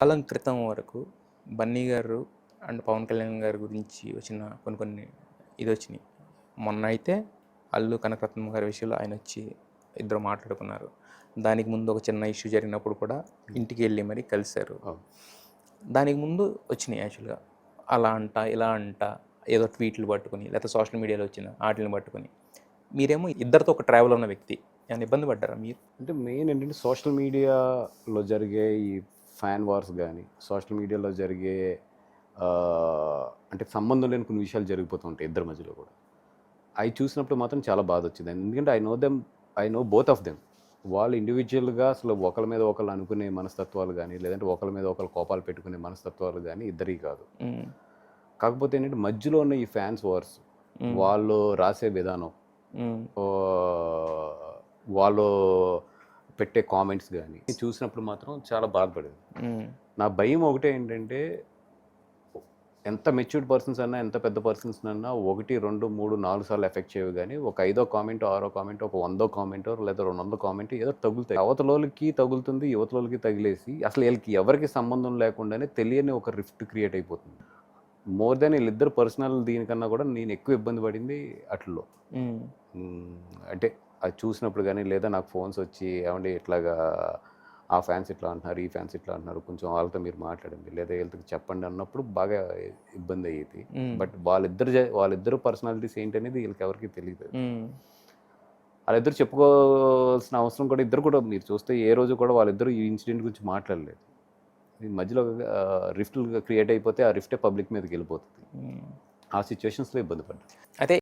కాలం క్రితం వరకు బన్నీ గారు అండ్ పవన్ కళ్యాణ్ గారి గురించి వచ్చిన కొన్ని కొన్ని ఇది వచ్చినాయి. మొన్న అయితే అల్లు కనకరత్నం గారి విషయంలో ఆయన వచ్చి ఇద్దరు మాట్లాడుకున్నారు. దానికి ముందు ఒక చిన్న ఇష్యూ జరిగినప్పుడు కూడా ఇంటికి వెళ్ళి మరి కలిశారు. దానికి ముందు వచ్చినాయి యాక్చువల్గా. అలా అంట ఇలా అంట ఏదో ట్వీట్లు పట్టుకుని లేకపోతే సోషల్ మీడియాలో వచ్చిన వాటిని పట్టుకుని. మీరేమో ఇద్దరితో ఒక ట్రావెల్ ఉన్న వ్యక్తి. ఏమైనా ఇబ్బంది పడ్డారా మీరు? అంటే మెయిన్ ఏంటంటే సోషల్ మీడియాలో జరిగే ఈ ఫ్యాన్ వార్స్ కానీ సోషల్ మీడియాలో జరిగే అంటే సంబంధం లేని కొన్ని విషయాలు జరిగిపోతూ ఉంటాయి ఇద్దరి మధ్యలో కూడా. అవి చూసినప్పుడు మాత్రం చాలా బాధ వచ్చింది. ఎందుకంటే I know them I know both of them. వాళ్ళు ఇండివిజువల్గా అసలు ఒకరి మీద ఒకళ్ళు అనుకునే మనస్తత్వాలు కానీ లేదంటే ఒకరి మీద ఒకళ్ళు కోపాలు పెట్టుకునే మనస్తత్వాలు కానీ ఇద్దరి కాదు. కాకపోతే ఏంటంటే మధ్యలో ఉన్న ఈ ఫ్యాన్స్ వార్స్. వాళ్ళు రాసే విధానం వాళ్ళు పెట్టే కామెంట్స్ కానీ చూసినప్పుడు మాత్రం చాలా బాధపడేది. నా భయం ఒకటే ఏంటంటే ఎంత మెచ్యూర్డ్ పర్సన్స్ అన్నా ఎంత పెద్ద పర్సన్స్ అన్నా ఒకటి రెండు మూడు నాలుగు సార్లు ఎఫెక్ట్ చేయవు కానీ ఒక ఐదో కామెంట్ ఆరో కామెంట్ ఒక వందో కామెంట్ లేదా రెండు వందల కామెంట్ ఏదో తగులుతాయి. అవతలోళ్ళకి తగులుతుంది యువతలోళ్ళకి తగిలేసి అసలు వీళ్ళకి ఎవరికి సంబంధం లేకుండానే తెలియని ఒక రిఫ్ట్ క్రియేట్ అయిపోతుంది. మోర్ దెన్ వీళ్ళిద్దరు పర్సనల్ దీనికన్నా కూడా నేను ఎక్కువ ఇబ్బంది పడింది. మ్మ్. అంటే అది చూసినప్పుడు కానీ లేదా నాకు ఫోన్స్ వచ్చి ఏమండి ఇట్లాగా ఆ ఫ్యాన్స్ ఇట్లా అంటున్నారు ఈ ఫ్యాన్స్ ఇట్లా అంటున్నారు కొంచెం వాళ్ళతో మీరు మాట్లాడండి లేదా వీళ్ళకి చెప్పండి అన్నప్పుడు బాగా ఇబ్బంది అయ్యేది. బట్ వాళ్ళిద్దరు వాళ్ళిద్దరు పర్సనాలిటీస్ ఏంటనేది వీళ్ళకి ఎవరికి తెలియదు. వాళ్ళిద్దరు చెప్పుకోవాల్సిన అవసరం కూడా ఇద్దరు కూడా మీరు చూస్తే ఏ రోజు కూడా వాళ్ళిద్దరు ఈ ఇన్సిడెంట్ గురించి మాట్లాడలేదు మధ్యలో రిఫ్ట్ క్రియేట్ అయిపోతే ఆ రిఫ్టే పబ్లిక్ మీదకి వెళ్ళిపోతుంది. ఆ సిచ్యువేషన్స్లో ఇబ్బంది పడ్డారు అయితే